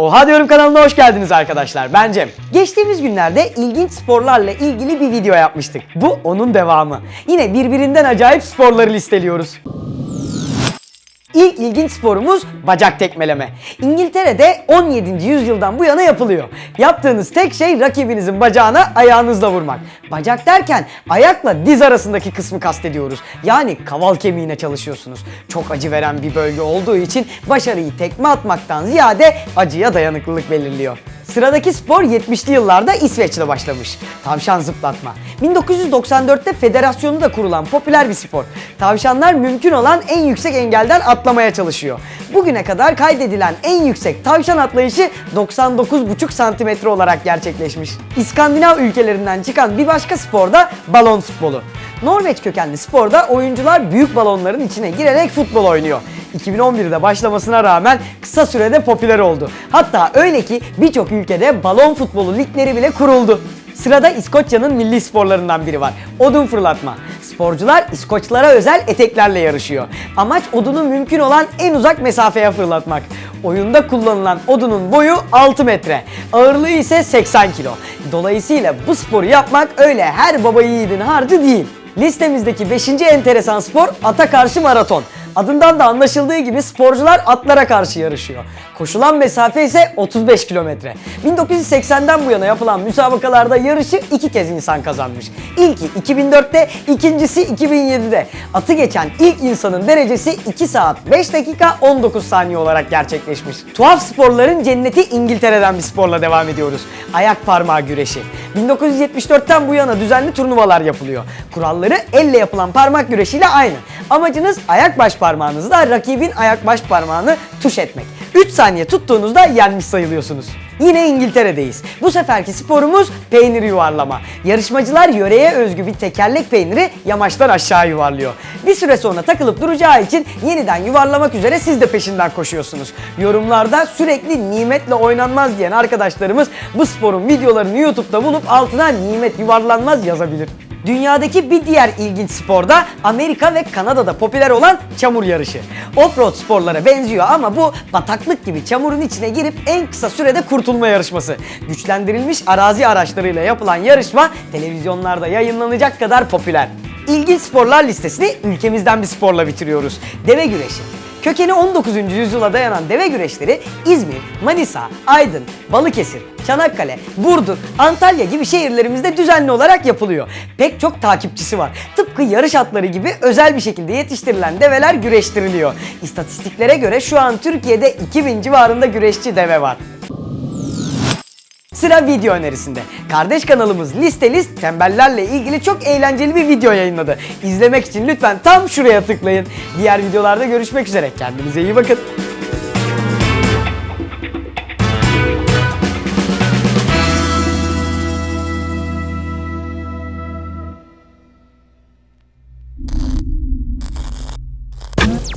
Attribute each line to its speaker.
Speaker 1: Oha diyorum kanalına hoş geldiniz arkadaşlar. Ben Cem. Geçtiğimiz günlerde ilginç sporlarla ilgili bir video yapmıştık. Bu onun devamı. Yine birbirinden acayip sporları listeliyoruz. İlk ilginç sporumuz bacak tekmeleme. İngiltere'de 17. yüzyıldan bu yana yapılıyor. Yaptığınız tek şey rakibinizin bacağına ayağınızla vurmak. Bacak derken ayakla diz arasındaki kısmı kastediyoruz. Yani kaval kemiğine çalışıyorsunuz. Çok acı veren bir bölge olduğu için başarıyı tekme atmaktan ziyade acıya dayanıklılık belirliyor. Sıradaki spor 70'li yıllarda İsveç'te başlamış. Tavşan zıplatma. 1994'te federasyonu da kurulan popüler bir spor. Tavşanlar mümkün olan en yüksek engelden atlamaya çalışıyor. Bugüne kadar kaydedilen en yüksek tavşan atlayışı 99,5 santimetre olarak gerçekleşmiş. İskandinav ülkelerinden çıkan bir başka spor da balon futbolu. Norveç kökenli sporda oyuncular büyük balonların içine girerek futbol oynuyor. 2011'de başlamasına rağmen kısa sürede popüler oldu. Hatta öyle ki birçok ülkede balon futbolu ligleri bile kuruldu. Sırada İskoçya'nın milli sporlarından biri var. Odun fırlatma. Sporcular İskoçlara özel eteklerle yarışıyor. Amaç odunu mümkün olan en uzak mesafeye fırlatmak. Oyunda kullanılan odunun boyu 6 metre. Ağırlığı ise 80 kilo. Dolayısıyla bu sporu yapmak öyle her baba yiğidin harcı değil. Listemizdeki 5. enteresan spor ata karşı maraton. Adından da anlaşıldığı gibi sporcular atlara karşı yarışıyor. Koşulan mesafe ise 35 kilometre. 1980'den bu yana yapılan müsabakalarda yarışı iki kez insan kazanmış. İlki 2004'te, ikincisi 2007'de. Atı geçen ilk insanın derecesi 2 saat 5 dakika 19 saniye olarak gerçekleşmiş. Tuhaf sporların cenneti İngiltere'den bir sporla devam ediyoruz. Ayak parmağı güreşi. 1974'ten bu yana düzenli turnuvalar yapılıyor. Kuralları elle yapılan parmak güreşiyle aynı. Amacınız ayak baş parmağınızla rakibin ayak baş parmağını tuş etmek. 3 saniye tuttuğunuzda yenmiş sayılıyorsunuz. Yine İngiltere'deyiz. Bu seferki sporumuz peynir yuvarlama. Yarışmacılar yöreye özgü bir tekerlek peyniri yamaçtan aşağı yuvarlıyor. Bir süre sonra takılıp duracağı için yeniden yuvarlamak üzere siz de peşinden koşuyorsunuz. Yorumlarda sürekli nimetle oynanmaz diyen arkadaşlarımız bu sporun videolarını YouTube'da bulup altına nimet yuvarlanmaz yazabilir. Dünyadaki bir diğer ilginç spor da Amerika ve Kanada'da popüler olan çamur yarışı. Offroad sporlara benziyor ama bu bataklık gibi çamurun içine girip en kısa sürede kurtulma yarışması. Güçlendirilmiş arazi araçlarıyla yapılan yarışma televizyonlarda yayınlanacak kadar popüler. İlginç sporlar listesini ülkemizden bir sporla bitiriyoruz. Deve güreşi. Kökeni 19. yüzyıla dayanan deve güreşleri İzmir, Manisa, Aydın, Balıkesir, Çanakkale, Burdur, Antalya gibi şehirlerimizde düzenli olarak yapılıyor. Pek çok takipçisi var. Tıpkı yarış atları gibi özel bir şekilde yetiştirilen develer güreştiriliyor. İstatistiklere göre şu an Türkiye'de 2000 civarında güreşçi deve var. Sıra video önerisinde. Kardeş kanalımız Listelist tembellerle ilgili çok eğlenceli bir video yayınladı. İzlemek için lütfen tam şuraya tıklayın. Diğer videolarda görüşmek üzere. Kendinize iyi bakın.